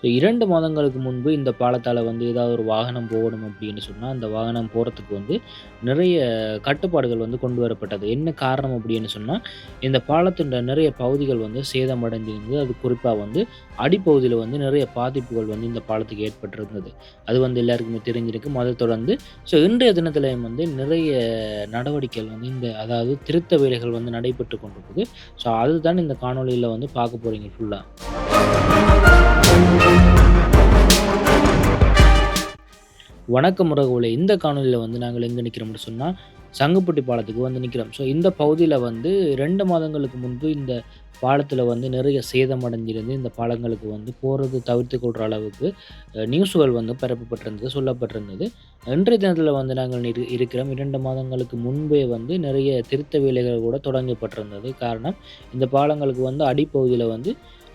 So இரண்டு மாதங்களுக்கு முன்பு இந்த பாலத்தால் வந்து ஏதாவது ஒரு வாகனம் போகணும் அப்படின்னு சொன்னால் அந்த வாகனம் போகிறதுக்கு வந்து நிறைய கட்டுப்பாடுகள் வந்து கொண்டு வரப்பட்டது. என்ன காரணம் அப்படின்னு சொன்னால் இந்த பாலத்தின் நிறைய பகுதிகள் வந்து சேதமடைந்திருந்தது. அது குறிப்பாக வந்து அடிப்பகுதியில் வந்து நிறைய பாதிப்புகள் வந்து இந்த பாலத்துக்கு ஏற்பட்டிருந்தது. அது வந்து எல்லாருக்குமே தெரிஞ்சிருக்கு. அதை தொடர்ந்து ஸோ இன்றைய தினத்திலையும் வந்து நிறைய நடவடிக்கைகள் வந்து இந்த அதாவது திருத்த வேலைகள் வந்து நடைபெற்று கொண்டிருக்குது. ஸோ அதுதான் இந்த காணொலியில் வந்து பார்க்க போகிறீங்க ஃபுல்லாக வணக்கம் உறவுகளே இந்த காணொலியில் வந்து நாங்கள் எங்கே நிற்கிறோம்னு சொன்னால் சங்குப்பட்டி பாலத்துக்கு வந்து நிற்கிறோம் ஸோ இந்த பகுதியில் வந்து ரெண்டு மாதங்களுக்கு முன்பு இந்த பாலத்தில் வந்து நிறைய சேதம் அடைஞ்சிருந்து இந்த பாலங்களுக்கு வந்து போகிறது தவிர்த்து கொள்கிற அளவுக்கு நியூஸ்கள் வந்து பரப்பப்பட்டிருந்தது சொல்லப்பட்டிருந்தது. இன்றைய தினத்தில் வந்து நாங்கள் இரு இருக்கிறோம். இரண்டு மாதங்களுக்கு முன்பே வந்து நிறைய திருத்த வேலைகள் கூட தொடங்கப்பட்டிருந்தது காரணம். இந்த பாலங்களுக்கு வந்து அடிப்பகுதியில் வந்து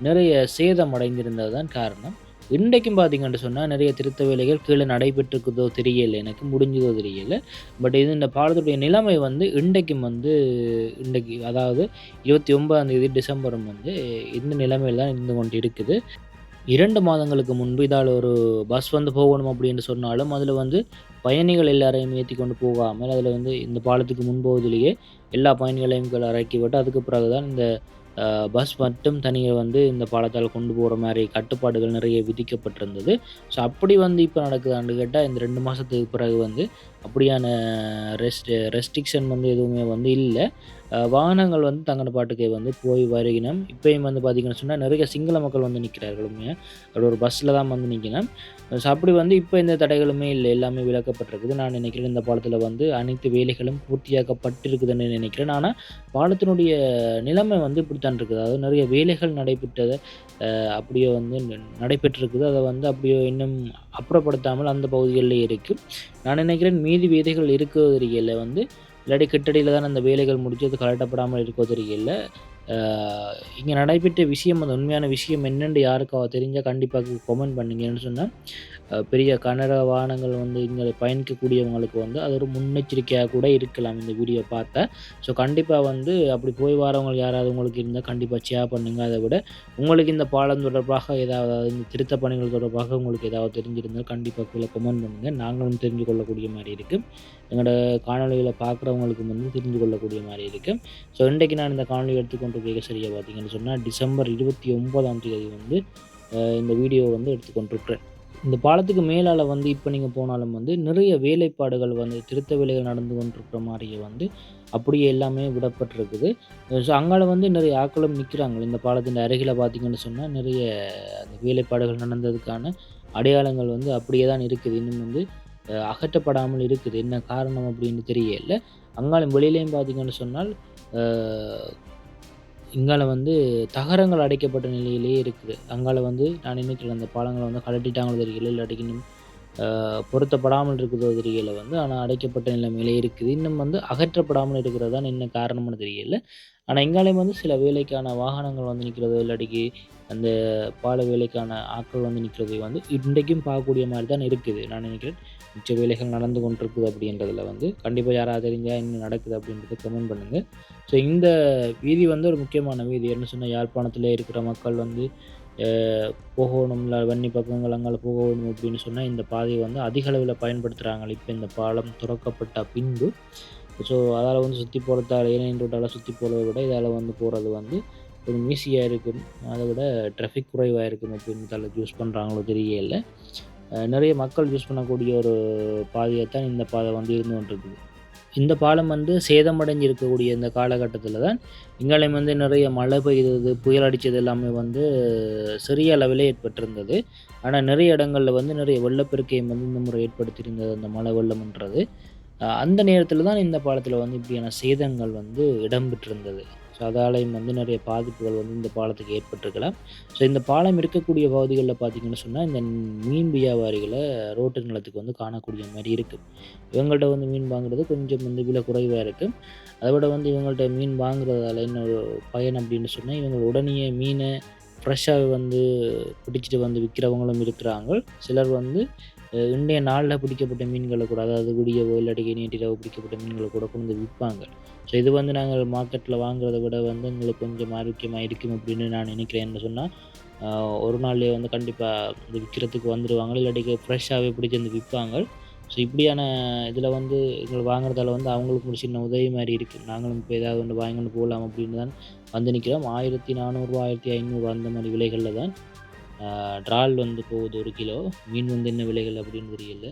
நிறைய சேதம் அடைந்திருந்தது தான் காரணம். இன்றைக்கும் பார்த்தீங்கன்னு சொன்னால் நிறைய திருத்த வேலைகள் கீழே நடைபெற்றிருக்குதோ தெரியல எனக்கு முடிஞ்சதோ தெரியல. பட் இது இந்த பாடத்துடைய நிலைமை வந்து இன்றைக்கும் வந்து இன்றைக்கு அதாவது இருபத்தி ஒன்பதாம் தேதி டிசம்பரும் வந்து இந்த நிலைமையில் தான் இருந்து கொண்டு இருக்குது இரண்டு மாதங்களுக்கு முன்பு இதால் ஒரு பஸ் வந்து போகணும் அப்படின்னு சொன்னாலும் அதில் வந்து பயணிகள் எல்லாரையும் ஏற்றி கொண்டு போகாமல் அதில் வந்து இந்த பாலத்துக்கு முன்பகுதியிலேயே எல்லா பயணிகளையும் இறக்கி விட்டு அதுக்கு பிறகு தான் இந்த பஸ் மட்டும் தனியாக வந்து இந்த பாலத்தால் கொண்டு போகிற மாதிரி கட்டுப்பாடுகள் நிறைய விதிக்கப்பட்டிருந்தது. ஸோ அப்படி வந்து இப்போ நடக்குதான்னு கேட்டால் இந்த ரெண்டு மாதத்துக்கு பிறகு வந்து அப்படியான ரெஸ்ட் ரெஸ்ட்ரிக்ஷன் வந்து எதுவுமே வந்து இல்லை. வாகனங்கள் வந்து தங்கன பாட்டுக்கு வந்து போய் வருகினோம். இப்போயும் வந்து பார்த்திங்கன்னு சொன்னால் நிறைய சிங்கள மக்கள் வந்து நிற்கிறார்களுமே அப்படி ஒரு பஸ்ஸில் தான் வந்து நிற்கணும் ஸோ அப்படி வந்து இப்போ இந்த தடைகளுமே இல்லை. எல்லாமே விளக்கப்பட்டிருக்குது நான் நினைக்கிறேன் இந்த பாலத்தில் வந்து அனைத்து வேலைகளும் பூர்த்தியாக்கப்பட்டிருக்குதுன்னு நினைக்கிறேன். ஆனால் பாலத்தினுடைய நிலைமை வந்து இப்படித்தான் இருக்குது. அதாவது நிறைய வேலைகள் நடைபெற்றதை அப்படியே வந்து நடைபெற்றிருக்குது. அதை வந்து அப்படியே இன்னும் அப்புறப்படுத்தாமல் அந்த பகுதிகளில் இருக்குது நான் நினைக்கிறேன் மீதி வேதைகள் இருக்கிற வந்து இல்லாட்டி கிட்டடியில் தான் அந்த வேலைகள் முடிச்சு அது கலட்டப்படாமல் இருக்கோ தெரியல. இங்கே நடைபெற்ற விஷயம் அந்த உண்மையான விஷயம் என்னென்று யாருக்காவது தெரிஞ்சால் கண்டிப்பாக கொமெண்ட் பண்ணுங்கன்னு சொன்னால் பெரிய கனரக வாகனங்கள் வந்து இங்கே பயணிக்கக்கூடியவங்களுக்கு வந்து அது ஒரு முன்னெச்சரிக்கையாக கூட இருக்கலாம் இந்த வீடியோ பார்த்தா. ஸோ கண்டிப்பாக வந்து அப்படி போய் வரவங்க யாராவது உங்களுக்கு இருந்தால் கண்டிப்பாக ஷேர் பண்ணுங்கள் அதை விட உங்களுக்கு இந்த பாலம் தொடர்பாக ஏதாவது இந்த திருத்த பணிகள் தொடர்பாக உங்களுக்கு ஏதாவது தெரிஞ்சிருந்தால் கண்டிப்பாக கீழே கமெண்ட் பண்ணுங்கள் நாங்களும் தெரிஞ்சு கொள்ளக்கூடிய மாதிரி இருக்குது எங்களோட காணொலிகளை பார்க்குறவங்களுக்கும் வந்து தெரிஞ்சு கொள்ளக்கூடிய மாதிரி இருக்குது ஸோ இன்றைக்கு நான் இந்த காணொலி எடுத்துக்கொண்டு மிக சரியாக பார்த்தீங்கன்னு சொன்னால் டிசம்பர் இருபத்தி ஒன்பதாம் தேதி வந்து இந்த வீடியோ வந்து எடுத்துக்கொண்டிருக்கிறேன். இந்த பாலத்துக்கு மேலால் வந்து இப்போ நீங்கள் போனாலும் வந்து நிறைய வேலைப்பாடுகள் வந்து திருத்த வேலைகள் நடந்து கொண்டிருக்கிற மாதிரியே வந்து அப்படியே எல்லாமே விடப்பட்டிருக்குது. ஸோ அங்கால வந்து நிறைய ஆக்களும் நிற்கிறாங்க இந்த பாலத்தின் அருகில் பார்த்திங்கன்னு சொன்னால் நிறைய அந்த வேலைப்பாடுகள் நடந்ததுக்கான அடையாளங்கள் வந்து அப்படியே தான் இருக்குது. இன்னும் வந்து அகற்றப்படாமல் இருக்குது. என்ன காரணம் அப்படின்னு தெரியல. அங்காலும் வெளியிலையும் பார்த்திங்கன்னு சொன்னால் இங்கால வந்து தகரங்கள் அடைக்கப்பட்ட நிலையிலேயே இருக்குது. அங்கால வந்து நான் நினைக்கிறேன் அந்த பாலங்களை வந்து கழட்டிட்டாங்களோ தெரியல இல்லாட்டி இன்னும் பொருத்தப்படாமல் இருக்கிறதோ தெரியல வந்து ஆனால் அடைக்கப்பட்ட நிலைமையிலே இருக்குது. இன்னும் வந்து அகற்றப்படாமல் இருக்கிறது தான் என்ன காரணம்னு தெரியல. ஆனால் எங்காலையும் வந்து சில வேலைக்கான வாகனங்கள் வந்து நிற்கிறதோ இல்லாட்டிக்கு அந்த பால வேலைக்கான ஆட்கள் வந்து நிற்கிறதோ வந்து இன்றைக்கும் பார்க்கக்கூடிய மாதிரி தான் இருக்குது. நான் நினைக்கிறேன். மிச்ச வேலைகள் நடந்து கொண்டிருக்குது அப்படின்றதில் வந்து கண்டிப்பாக யாராவது தெரிஞ்சால் இன்னும் நடக்குது அப்படின்றத கமெண்ட் பண்ணுங்கள் ஸோ இந்த வீதி வந்து ஒரு முக்கியமான வீதி. என்ன சொன்னால் யாழ்ப்பாணத்தில் இருக்கிற மக்கள் வந்து போகணும் இல்லை வன்னி பக்கங்கள் அங்கே போகணும் அப்படின்னு சொன்னால் இந்த பாதையை வந்து அதிக அளவில் பயன்படுத்துகிறாங்க இப்போ இந்த பாலம் துறக்கப்பட்ட பின்பு ஸோ அதால் வந்து சுற்றி போகிறதால ஏனையின் ரோட்டால் சுற்றி போகிறத விட இதால் வந்து போகிறது வந்து கொஞ்சம் ஈஸியாக இருக்கும். அதை விட ட்ராஃபிக் குறைவாக இருக்கும் அப்படின்னு தலை யூஸ் பண்ணுறாங்களோ தெரியல. நிறைய மக்கள் யூஸ் பண்ணக்கூடிய ஒரு பாதையை தான் இந்த பாதை வந்து இருந்து கொண்டிருக்குது. இந்த பாலம் வந்து சேதமடைஞ்சு இருக்கக்கூடிய இந்த காலகட்டத்தில் தான் இங்காலையும் வந்து நிறைய மழை பெய்தது புயல் அடித்தது எல்லாமே வந்து சிறிய அளவில் ஏற்பட்டிருந்தது. ஆனால் நிறைய இடங்களில் வந்து நிறைய வெள்ளப்பெருக்கையும் வந்து இந்த முறை ஏற்படுத்தியிருந்தது அந்த மழை வெள்ளம்ன்றது. அந்த நேரத்தில் தான் இந்த பாலத்தில் வந்து இப்படியான சேதங்கள் வந்து இடம்பெற்றிருந்தது. ஸோ அதாலையும் வந்து நிறைய பாதிப்புகள் வந்து இந்த பாலத்துக்கு ஏற்பட்டிருக்கலாம். ஸோ இந்த பாலம் இருக்கக்கூடிய பகுதிகளில் பார்த்திங்கன்னு சொன்னால் இந்த மீன் வியாபாரிகளை ரோட்டு நிலத்துக்கு வந்து காணக்கூடிய மாதிரி இருக்குது இவங்கள்ட்ட வந்து மீன் வாங்குறது கொஞ்சம் வந்து விலை குறைவாக இருக்குது அதை விட வந்து இவங்கள்ட்ட மீன் வாங்குறதால என்ன பயன் அப்படின்னு சொன்னால் இவங்க உடனே மீனை ஃப்ரெஷ்ஷாக வந்து பிடிச்சிட்டு வந்து விற்கிறவங்களும் இருக்கிறாங்க. சிலர் வந்து இன்றைய நாளில் பிடிக்கப்பட்ட மீன்களை கூட அதாவது விடியவோ இல்லாட்டி நீட்டிலவோ பிடிக்கப்பட்ட மீன்களை கூட கொண்டு வந்து விற்பாங்க. ஸோ இது வந்து நாங்கள் மார்க்கெட்டில் வாங்குறத விட வந்து எங்களுக்கு கொஞ்சம் ஆரோக்கியமாக இருக்கும் அப்படின்னு நான் நினைக்கிறேன் சொன்னால் ஒரு நாள்லேயே வந்து கண்டிப்பாக இது விற்கிறதுக்கு வந்துடுவாங்க இல்லாட்டிக்கு ஃப்ரெஷ்ஷாகவே பிடிச்சி வந்து விற்பாங்க. ஸோ இப்படியான இதில் வந்து எங்களை வாங்குறதால வந்து அவங்களுக்கு ஒரு சின்ன உதவி மாதிரி இருக்குது நாங்களும் இப்போ ஏதாவது ஒன்று வாங்கிட்டு போகலாம் அப்படின்னு தான் வந்து நிற்கிறோம் ஆயிரத்தி நானூறுரூவா ஆயிரத்தி ஐநூறு அந்த மாதிரி விலைகளில் தான் ட்ரால் வந்து போகுது ஒரு கிலோ. மீன் வந்து என்ன விலைகள் அப்படின்னு தெரியல.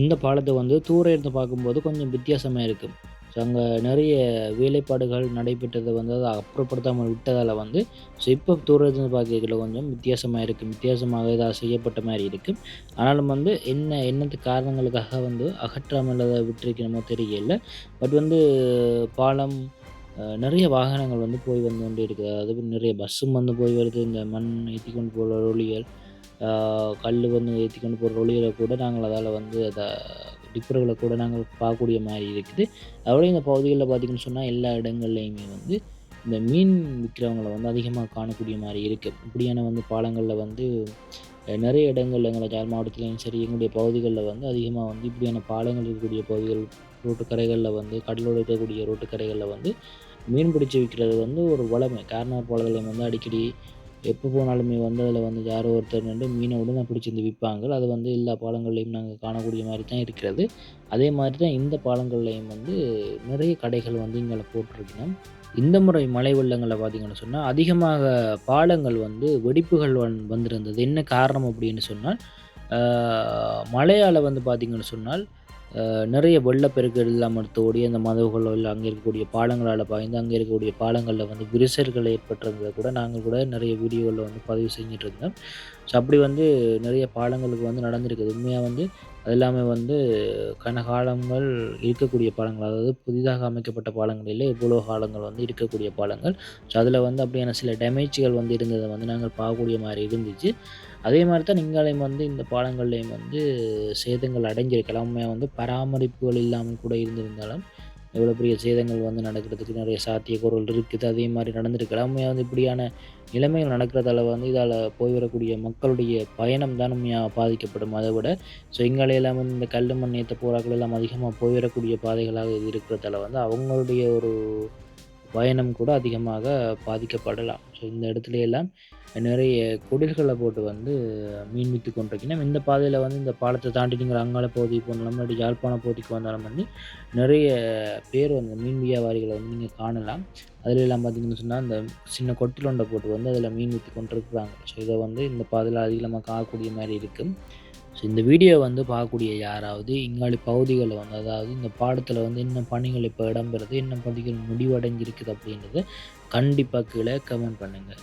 இந்த பாலத்தை வந்து தூர இருந்து பார்க்கும்போது கொஞ்சம் வித்தியாசமாக இருக்குது ஸோ அங்கே நிறைய வேலைப்பாடுகள் நடைபெற்றதை வந்து அதை அப்புறப்படுத்தாமல் விட்டதால் வந்து ஸோ இப்போ தூரத்துலேருந்து பார்க்கல கொஞ்சம் வித்தியாசமாக இருக்குது வித்தியாசமாக ஏதாவது செய்யப்பட்ட மாதிரி இருக்குது ஆனாலும் வந்து என்ன என்னத்து காரணங்களுக்காக வந்து அகற்றாமல் அதை விட்டுருக்கணுமோ தெரியல. பட் வந்து பாலம் நிறைய வாகனங்கள் வந்து போய் வந்து கொண்டு இருக்குது அதாவது நிறைய பஸ்ஸும் வந்து போய் வருது. இந்த மண் ஏற்றி கொண்டு போகிற ஒளிகள் கல் வந்து ஏற்றி கொண்டு போகிற ஒளிகளை கூட நாங்கள் அதால் வந்து அதை டிப்பர்களை கூட நாங்கள் பார்க்கக்கூடிய மாதிரி இருக்குது. அதோட இந்த பகுதிகளில் பார்த்திங்கன்னு சொன்னால் எல்லா இடங்கள்லையுமே வந்து இந்த மீன் விற்கிறவங்கள வந்து அதிகமாக காணக்கூடிய மாதிரி இருக்குது இப்படியான வந்து பாலங்களில் வந்து நிறைய இடங்கள் எங்களை ஜார் மாவட்டத்துலேயும் சரி எங்களுடைய பகுதிகளில் வந்து அதிகமாக வந்து இப்படியான பாலங்கள் இருக்கக்கூடிய பகுதிகள் ரோட்டுக்கரைகளில் வந்து கடலோடு இருக்கக்கூடிய ரோட்டுக்கரைகளில் வந்து மீன் பிடிச்சி விற்கிறது வந்து ஒரு வளமை. கார்னர் பாலங்களையும் வந்து அடிக்கடி எப்போ போனாலுமே வந்து அதில் வந்து யாரோ ஒருத்தர் நின்று மீனை உடனே பிடிச்சி வந்து விற்பாங்க. அது வந்து எல்லா பாலங்கள்லையும் நாங்கள் காணக்கூடிய மாதிரி தான் இருக்கிறது. அதே மாதிரி தான் இந்த பாலங்கள்லையும் வந்து நிறைய கடைகள் வந்து இங்கே போட்டிருக்கணும். இந்த முறை மழை வெள்ளங்களில் பார்த்திங்கன்னு சொன்னால் அதிகமாக பாலங்கள் வந்து வெடிப்புகள் வந் வந்திருந்தது. என்ன காரணம் அப்படின்னு சொன்னால் மழையால் வந்து பார்த்திங்கன்னு சொன்னால் நிறைய வெள்ளப்பெருக்கு இல்லாமல் ஓடி அந்த மதகுகளோ இல்லை அங்கே இருக்கக்கூடிய பாலங்களால் பாய்ந்து அங்கே இருக்கக்கூடிய பாலங்களில் வந்து விரிசல்கள் ஏற்பட்டிருந்ததை கூட நாங்கள் கூட நிறைய வீடியோவில் வந்து பதிவு செஞ்சுட்டு இருந்தோம். ஸோ அப்படி வந்து நிறைய பாலங்களுக்கு வந்து நடந்திருக்குது. உண்மையாக வந்து அது எல்லாமே வந்து கனகாலங்கள் இருக்கக்கூடிய பாலங்கள் அதாவது புதிதாக அமைக்கப்பட்ட பாலங்களில் இவ்வளோ காலங்கள் வந்து இருக்கக்கூடிய பாலங்கள் ஸோ அதில் வந்து அப்படியான சில டேமேஜ்கள் வந்து இருந்ததை வந்து நாங்கள் பார்க்கக்கூடிய மாதிரி இருந்துச்சு. அதே மாதிரி தான் நீங்களையும் வந்து இந்த பாலங்கள்லேயும் வந்து சேதங்கள் அடைஞ்சிருக்கலாம் வந்து பராமரிப்புகள் இல்லாமல் கூட இருந்திருந்தாலும் எவ்வளோ பெரிய சேதங்கள் வந்து நடக்கிறதுக்கு நிறைய சாத்தியக்கூறுகள் இருக்குது. அதே மாதிரி நடந்திருக்கலாம். உண்மையாக வந்து இப்படியான நிலைமைகள் நடக்கிறதால வந்து இதால் போய்விடக்கூடிய மக்களுடைய பயணம் தான் உண்மையாக பாதிக்கப்படும். அதை விட ஸோ எங்களையெல்லாம் வந்து இந்த கல் மண் ஏற்ற போராக்கள் எல்லாம் அதிகமாக போய்விடக்கூடிய பாதைகளாக இது இருக்கிறதால வந்து அவங்களுடைய ஒரு பயணம் கூட அதிகமாக பாதிக்கப்படலாம். இந்த இடத்துல எல்லாம் நிறைய குடில்களை போட்டு வந்து மீன் விற்று கொண்டிருக்கணும் இந்த பாதையில் வந்து இந்த பாலத்தை தாண்டி நீங்கள் அங்காள பகுதிக்கு போனாலும் அப்படி யாழ்ப்பாண பகுதிக்கு வந்தாலும் வந்து நிறைய பேர் வந்து மீன் வியாபாரிகளை வந்து நீங்கள் காணலாம். அதில் எல்லாம் பார்த்தீங்கன்னு சொன்னால் இந்த சின்ன கொட்டிலொண்டை போட்டு வந்து அதில் மீன் விற்று கொண்டிருக்கிறாங்க. ஸோ இதை வந்து இந்த பாதையில் அதிகமாக காக்கக்கூடிய மாதிரி இருக்குது ஸோ இந்த வீடியோ வந்து பார்க்கக்கூடிய யாராவது இங்காளி பகுதிகளில் வந்து அதாவது இந்த பாடத்தில் வந்து என்ன பணிகள் இப்போ இடம்பெறுது என்ன பணிகள் முடிவடைஞ்சிருக்குது அப்படின்றது கண்டிப்பாக கீழே கமெண்ட் பண்ணுங்கள்